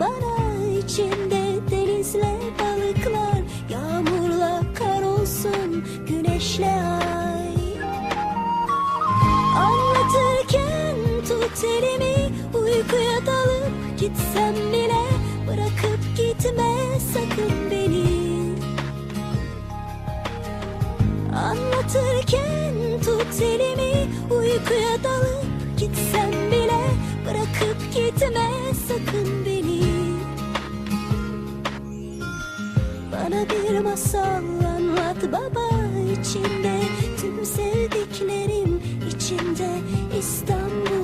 bana içinde denizle balıklar Yağmurla kar olsun güneşle ay Anlatırken tut elimi Uykuya dalıp gitsem bile Bırakıp gitme sakın beni. Anlatırken tut elimi Uykuya dalıp bir masal anlat baba içinde. Tüm sevdiklerim içinde. İstanbul